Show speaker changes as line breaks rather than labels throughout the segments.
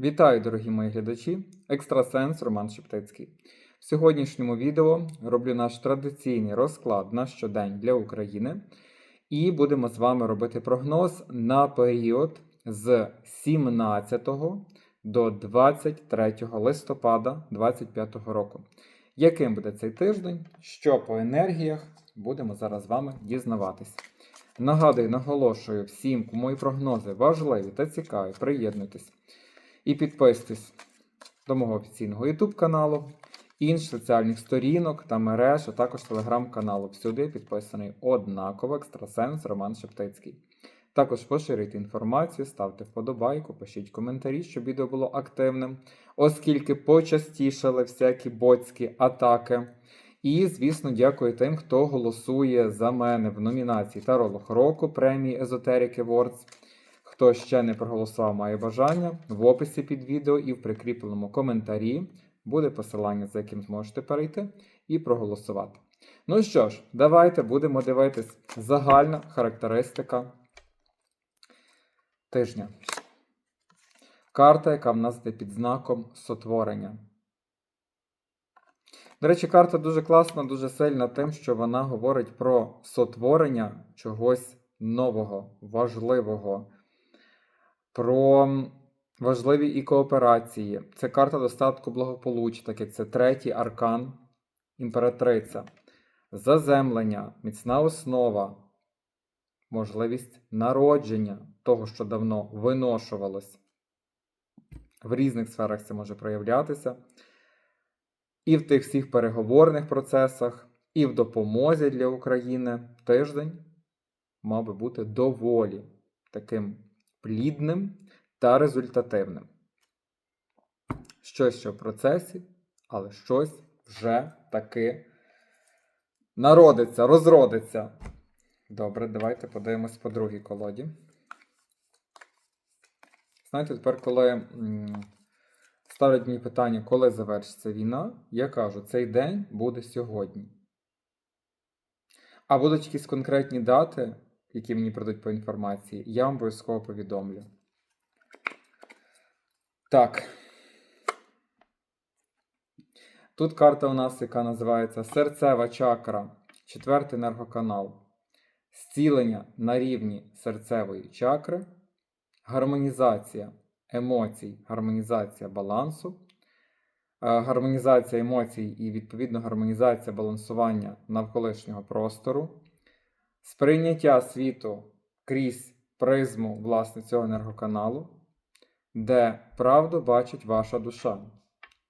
Вітаю, дорогі мої глядачі! Екстрасенс Роман Шептицький. В сьогоднішньому відео роблю наш традиційний розклад на щодень для України. І будемо з вами робити прогноз на період з 17 до 23 листопада 2025 року. Яким буде цей тиждень? Що по енергіях? Будемо зараз з вами дізнаватись. Нагадую, наголошую всім, кому мої прогнози важливі та цікаві, приєднуйтесь і підписуйтесь до мого офіційного YouTube каналу, інших соціальних сторінок та мереж, а також телеграм-каналу. Всюди підписаний однаково екстрасенс Роман Шептицький. Також поширюйте інформацію, ставте вподобайку, пишіть коментарі, щоб відео було активним, оскільки почастішали всякі боцькі атаки. І, звісно, дякую тим, хто голосує за мене в номінації Таролог року премії Езотерики Awards. Хто ще не проголосував, має бажання, в описі під відео і в прикріпленому коментарі буде посилання, за яким зможете перейти і проголосувати. Ну що ж, давайте будемо дивитись загальна характеристика тижня. Карта, яка в нас йде під знаком сотворення. До речі, карта дуже класна, дуже сильна тим, що вона говорить про сотворення чогось нового, важливого, про важливі і кооперації. Це карта достатку благополуччя, так як це третій аркан імператриця. Заземлення, міцна основа, можливість народження того, що давно виношувалось. В різних сферах це може проявлятися. І в тих всіх переговорних процесах, і в допомозі для України тиждень мав би бути доволі таким плідним та результативним. Щось ще в процесі, але щось вже таки народиться, розродиться. Добре, давайте подивимось по другій колоді. Знаєте, тепер, коли ставлять мені питання, коли завершиться війна, я кажу, цей день буде сьогодні. А будуть якісь конкретні дати, які мені придуть по інформації, я вам обов'язково повідомлю. Так. Тут карта у нас, яка називається Серцева чакра, четвертий енергоканал. Зцілення на рівні серцевої чакри, гармонізація емоцій, гармонізація балансу, е, гармонізація емоцій і, відповідно, гармонізація балансування навколишнього простору, сприйняття світу крізь призму власне цього енергоканалу, де правду бачить ваша душа.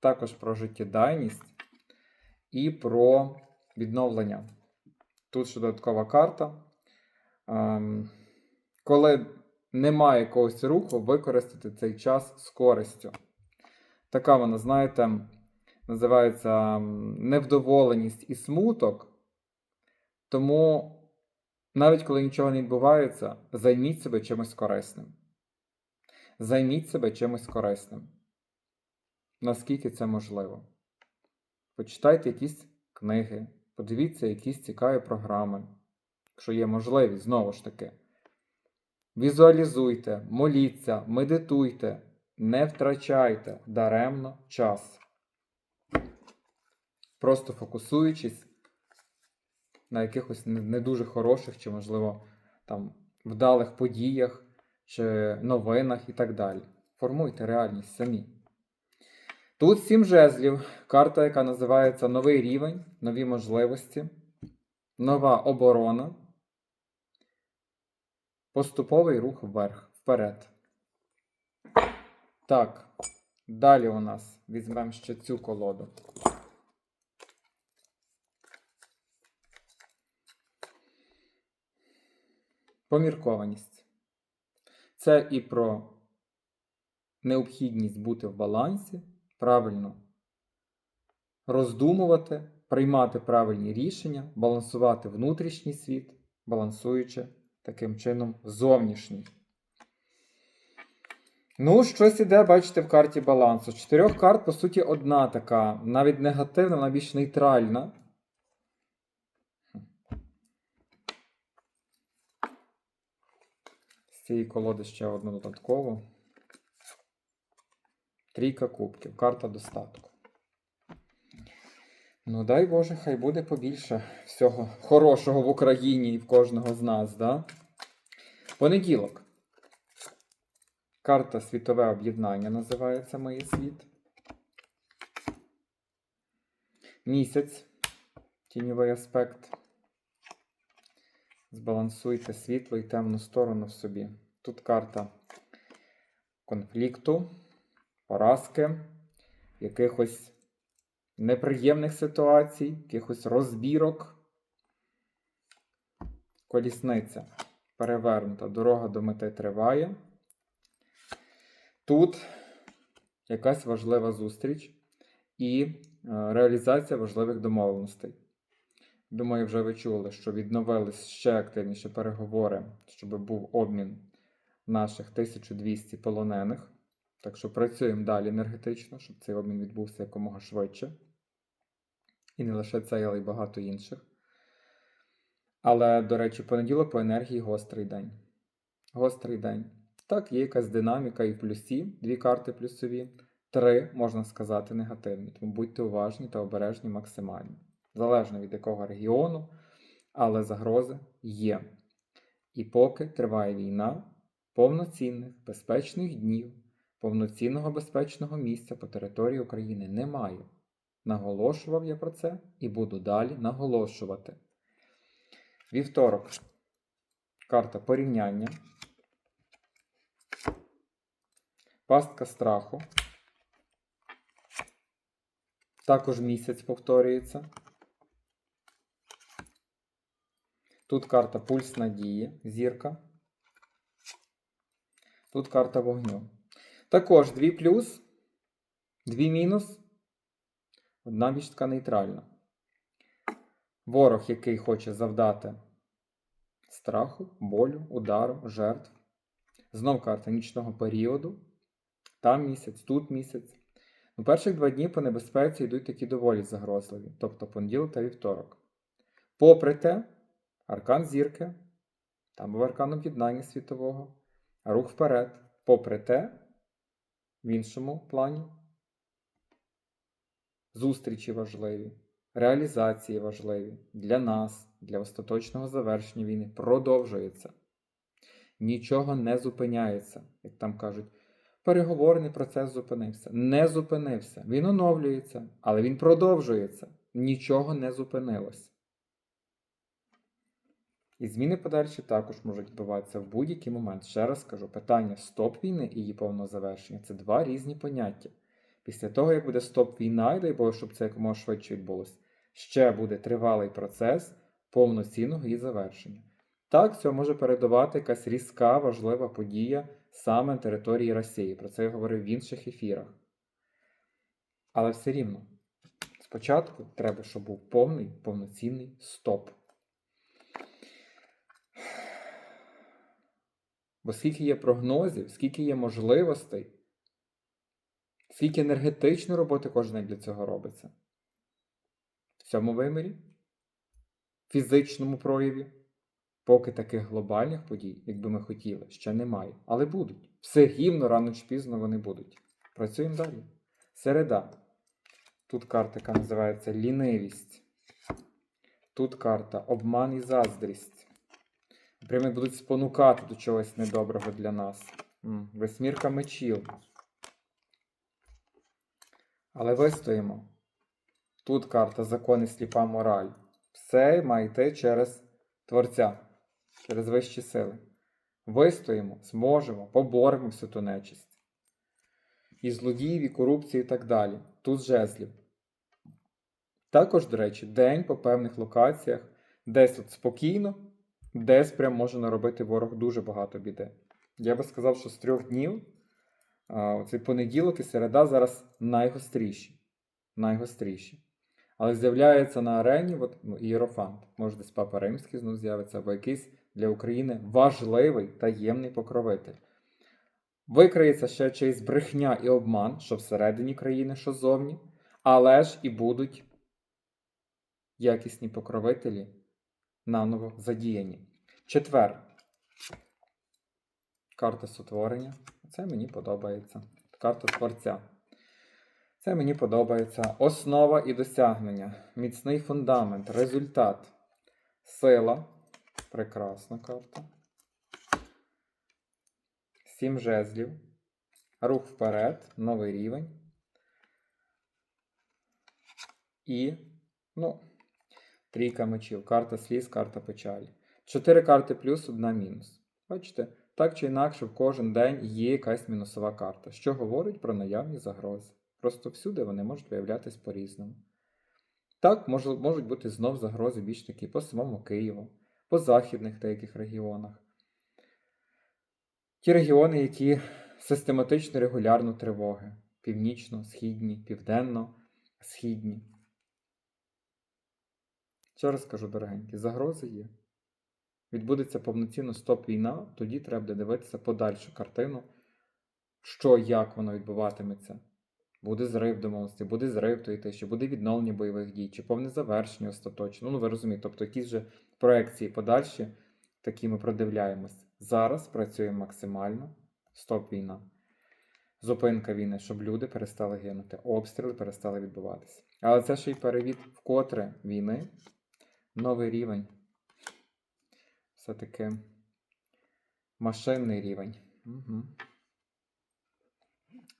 Також про життєдайність і про відновлення. Тут ще додаткова карта. Ем, коли немає якогось руху, використати цей час з користю. Така вона, знаєте, називається невдоволеність і смуток. Тому, навіть коли нічого не відбувається, займіть себе чимось корисним. Займіть себе чимось корисним. Наскільки це можливо. Почитайте якісь книги, подивіться якісь цікаві програми, якщо є можливість, знову ж таки. Візуалізуйте, моліться, медитуйте, не втрачайте даремно час. Просто фокусуючись на якихось не дуже хороших, чи, можливо, там вдалих подіях, чи новинах і так далі. Формуйте реальність самі. Тут сім жезлів, карта, яка називається Новий рівень, нові можливості, нова оборона. Поступовий рух вверх, вперед. Так, далі у нас візьмемо ще цю колоду. Поміркованість. Це і про необхідність бути в балансі, правильно роздумувати, приймати правильні рішення, балансувати внутрішній світ, балансуючи таким чином зовнішній. Ну, щось іде, бачите, в карті балансу. Чотирьох карт, по суті, одна така, навіть негативна, вона більш нейтральна. З цієї колоди ще одну додаткову. Трійка кубків, карта достатку. Ну, дай Боже, хай буде побільше всього хорошого в Україні і в кожного з нас, да? Понеділок. Карта Світове об'єднання називається Моє світ. Місяць. Тіньовий аспект. Збалансуйте світло і темну сторону в собі. Тут карта конфлікту, поразки, якихось неприємних ситуацій, якихось розбірок. Колісниця перевернута, дорога до мети триває. Тут якась важлива зустріч і е, реалізація важливих домовленостей. Думаю, вже ви чули, що відновились ще активніше переговори, щоб був обмін наших 1200 полонених. Так що працюємо далі енергетично, щоб цей обмін відбувся якомога швидше. І не лише цей, але й багато інших. Але, до речі, понеділок по енергії гострий день. Гострий день. Так, є якась динаміка і в плюсі, дві карти плюсові, три, можна сказати, негативні. Тому будьте уважні та обережні максимально. Залежно від якого регіону, але загрози є. І поки триває війна, повноцінних безпечних днів, повноцінного безпечного місця по території України немає. Наголошував я про це і буду далі наголошувати. Вівторок. Карта порівняння. Пастка страху. Також місяць повторюється. Тут карта пульс надії, зірка. Тут карта вогню. Також дві плюс, дві мінус, одна більш нейтральна. Ворог, який хоче завдати страху, болю, удару, жертв. Знов карта нічного періоду. Там місяць, тут місяць. У перших два дні по небезпеці йдуть такі доволі загрозливі, тобто понеділок та вівторок. Попри те, аркан зірки, там був аркан об'єднання світового, рух вперед. Попри те, в іншому плані зустрічі важливі, реалізації важливі для нас, для остаточного завершення війни продовжується. Нічого не зупиняється, як там кажуть. Переговорний процес зупинився. Не зупинився. Він оновлюється, але він продовжується. Нічого не зупинилось. І зміни подальші також можуть відбуватися в будь-який момент. Ще раз скажу, питання стоп війни і її повного завершення це два різні поняття. Після того, як буде стоп війна, і дай Боже, щоб це якомога швидше відбулося, ще буде тривалий процес повноцінного її завершення. Так, цього може передавати якась різка, важлива подія саме на території Росії. Про це я говорив в інших ефірах. Але все рівно, спочатку треба, щоб був повний, повноцінний стоп. Бо скільки є прогнозів, скільки є можливостей, скільки енергетичної роботи кожен день для цього робиться. В цьому вимірі, фізичному прояві, поки таких глобальних подій, як би ми хотіли, ще немає. Але будуть. Все рівно рано чи пізно вони будуть. Працюємо далі. Середа. Тут карта, яка називається лінивість. Тут карта обман і заздрість. Прямо будуть спонукати до чогось недоброго для нас. Восьмірка мечів. Але вистоїмо. Тут карта закон і сліпа мораль. Все має йти через Творця, через вищі сили. Вистоїмо, зможемо, поборемо всю ту нечисть. І злодіїв, і корупції, і так далі. Тут жезлів. Також, до речі, день по певних локаціях, десь от спокійно, десь прям може наробити ворог дуже багато біди. Я би сказав, що з трьох днів цей понеділок і середа зараз найгостріші. Найгостріші. Але з'являється на арені от, ну, Ієрофант. Може, десь Папа Римський знов з'явиться, або якийсь для України важливий таємний покровитель. Викриється ще чиїсь брехня і обман, що всередині країни, що зовні, але ж і будуть якісні покровителі наново задіяні. Четвер. Карта сотворення. Це мені подобається. Карта творця. Це мені подобається. Основа і досягнення, міцний фундамент, результат, сила. Прекрасна карта. Сім жезлів. Рух вперед, новий рівень. І, ну, трійка мечів, карта сліз, карта печалі. Чотири карти плюс, одна мінус. Бачите, так чи інакше, в кожен день є якась мінусова карта, що говорить про наявні загрози. Просто всюди вони можуть виявлятись по-різному. Так, можуть бути знов загрози більш такі по самому Києву, по західних деяких регіонах. Ті регіони, які систематично регулярно тривоги: північно-східні, південно-східні. Ще раз кажу, дорогенькі, загрози є. Відбудеться повноцінно стоп-війна, тоді треба буде дивитися подальшу картину, що, як воно відбуватиметься. Буде зрив домовленості, буде зрив тої тиші, буде відновлення бойових дій, чи повне завершення остаточно. Ну, ви розумієте, тобто якісь же проекції подальші, такі ми продивляємось. Зараз працюємо максимально. Стоп війна. Зупинка війни, щоб люди перестали гинути, обстріли перестали відбуватися. Але це ще й перевід вкотре війни, новий рівень. Все-таки машинний рівень. Угу.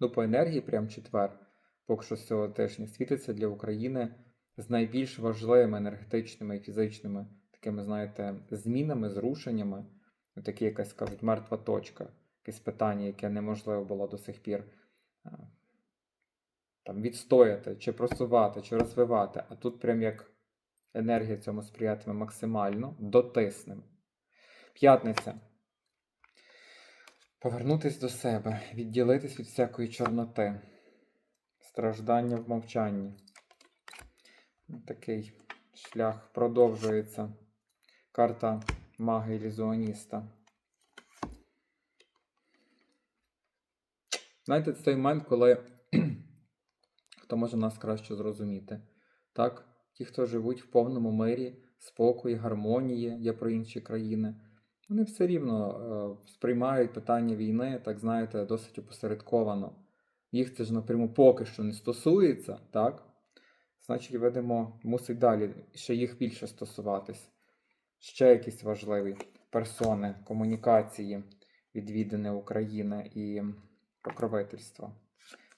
Ну, по енергії, прям четвер, поки що з цього тижня, світиться для України з найбільш важливими енергетичними і фізичними такими, знаєте, змінами, зрушеннями. Такі якась, кажуть, мертва точка, якесь питання, яке неможливо було до сих пір там, відстояти, чи просувати, чи розвивати. А тут прям як енергія цьому сприятиме максимально, дотиснемо. П'ятниця. Повернутись до себе, відділитись від всякої чорноти, страждання в мовчанні. Такий шлях продовжується. Карта мага ілюзіоніста. Знаєте, це той момент, коли хто може нас краще зрозуміти. Так? Ті, хто живуть в повному мирі, спокої, гармонії, є про інші країни. Вони все рівно е, сприймають питання війни, так знаєте, досить опосередковано. Їх це ж напряму поки що не стосується, так? Значить, видимо, мусить далі ще їх більше стосуватись. Ще якісь важливі персони, комунікації, відвідини України і покровительства.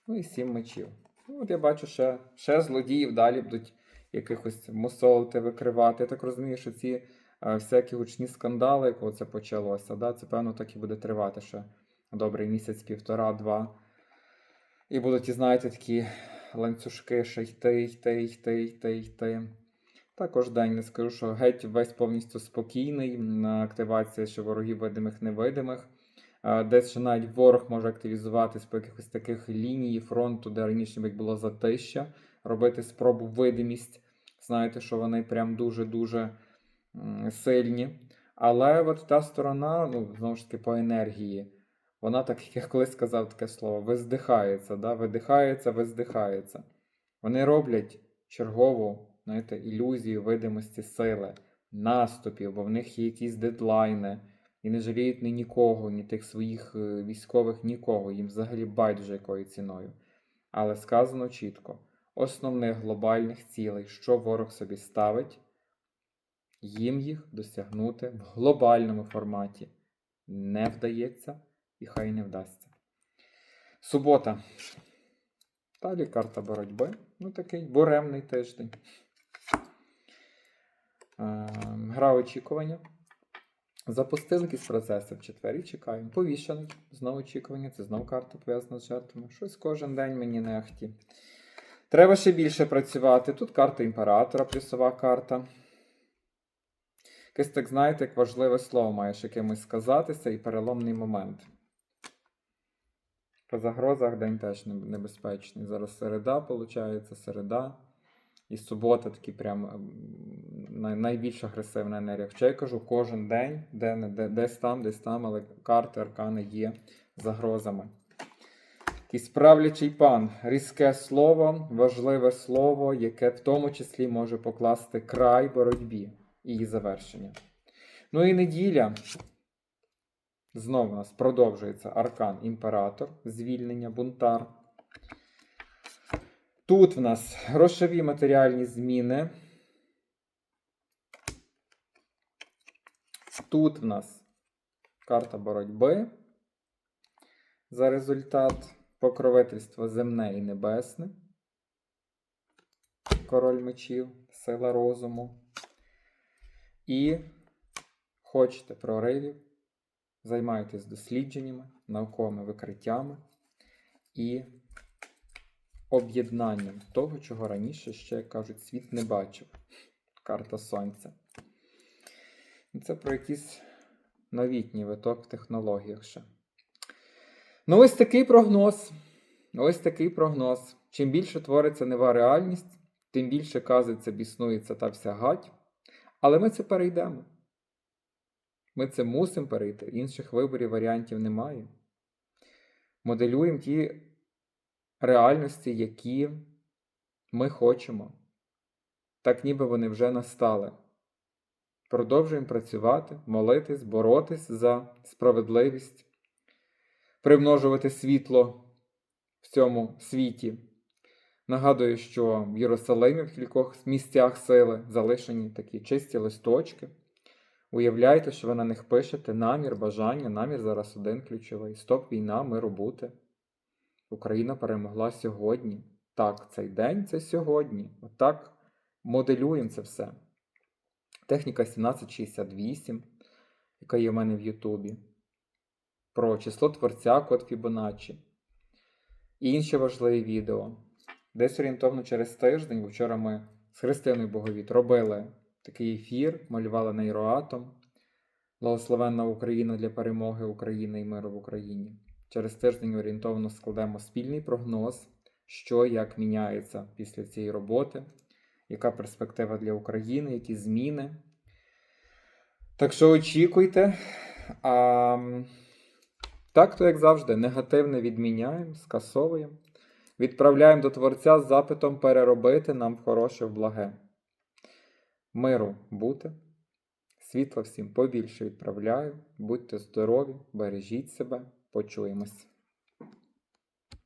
Ну і сім мечів. Ну, от я бачу, ще, ще злодіїв далі будуть якихось мусолити, викривати. Я так розумію, що ці а, всякі гучні скандали, коли це почалося, да, це, певно, так і буде тривати ще добрий місяць, півтора, два. І будуть, знаєте, такі ланцюжки ще йти, йти, йти, йти, йти. Також день не скажу, що геть весь повністю спокійний активація ще ворогів видимих невидимих. Десь ще навіть ворог може активізуватись по якихось таких лінії фронту, де раніше як було затища, робити спробу видимість. Знаєте, що вони прям дуже-дуже сильні. Але от та сторона, ну, знову ж таки, по енергії, вона, так як я колись сказав таке слово, виздихається, да? видихається, виздихається. Вони роблять чергову знаєте, ілюзію видимості сили, наступів, бо в них є якісь дедлайни, і не жаліють ні нікого, ні тих своїх е, військових, нікого, їм взагалі байдуже якою ціною. Але сказано чітко: основних глобальних цілей, що ворог собі ставить, їм їх досягнути в глобальному форматі не вдається і хай не вдасться. Субота. Далі карта боротьби. Ну такий буремний тиждень. Е, Гра очікування. Запустили якісь процеси в четвер чекаємо. Повішаний. Знову очікування. Це знову карта пов'язана з жертвами. Щось кожен день мені не. Треба ще більше працювати. Тут карта імператора, плюсова карта. Якесь так, знаєте, як важливе слово маєш якимось сказатися і переломний момент. По загрозах день теж небезпечний. Зараз середа, виходить, середа. І субота такий прям ем, найбільш агресивна енергія. Хоча я кажу, кожен день, де, де, десь там, десь там, але карти, аркани є загрозами. Якийсь правлячий пан, різке слово, важливе слово, яке в тому числі може покласти край боротьбі і її завершення. Ну і неділя. Знову у нас продовжується аркан імператор, звільнення, бунтар. Тут в нас грошові матеріальні зміни. Тут в нас карта боротьби. За результат покровительства земне і небесне. Король мечів, сила розуму. І хочете проривів, займайтесь дослідженнями, науковими викриттями і об'єднанням того, чого раніше ще, кажуть, світ не бачив. Карта Сонця. Це про якийсь новітній виток в технологіях ще. Ну, ось такий прогноз. Ось такий прогноз. Чим більше твориться нова реальність, тим більше казиться, біснується та вся гать. Але ми це перейдемо. Ми це мусимо перейти. Інших виборів варіантів немає. Моделюємо ті реальності, які ми хочемо. Так ніби вони вже настали. Продовжуємо працювати, молитись, боротись за справедливість, примножувати світло в цьому світі. Нагадую, що в Єрусалимі в кількох місцях сили залишені такі чисті листочки. Уявляйте, що ви на них пишете намір, бажання, намір зараз один ключовий. Стоп, війна, миру бути. Україна перемогла сьогодні. Так, цей день це сьогодні. Отак моделюємо це все. Техніка 1768, яка є в мене в Ютубі. Про число творця, код Фібоначчі. І інші важливі відео. Десь орієнтовно через тиждень, вчора ми з Христиною Боговіт робили такий ефір, малювали нейроатом. Благословенна Україна для перемоги України і миру в Україні. Через тиждень орієнтовно складемо спільний прогноз, що як міняється після цієї роботи, яка перспектива для України, які зміни. Так що очікуйте. А, так, то, як завжди, негативне відміняємо, скасовуємо. Відправляємо до Творця з запитом переробити нам хороше в благе. Миру бути. Світла всім побільше відправляю. Будьте здорові, бережіть себе, почуємось.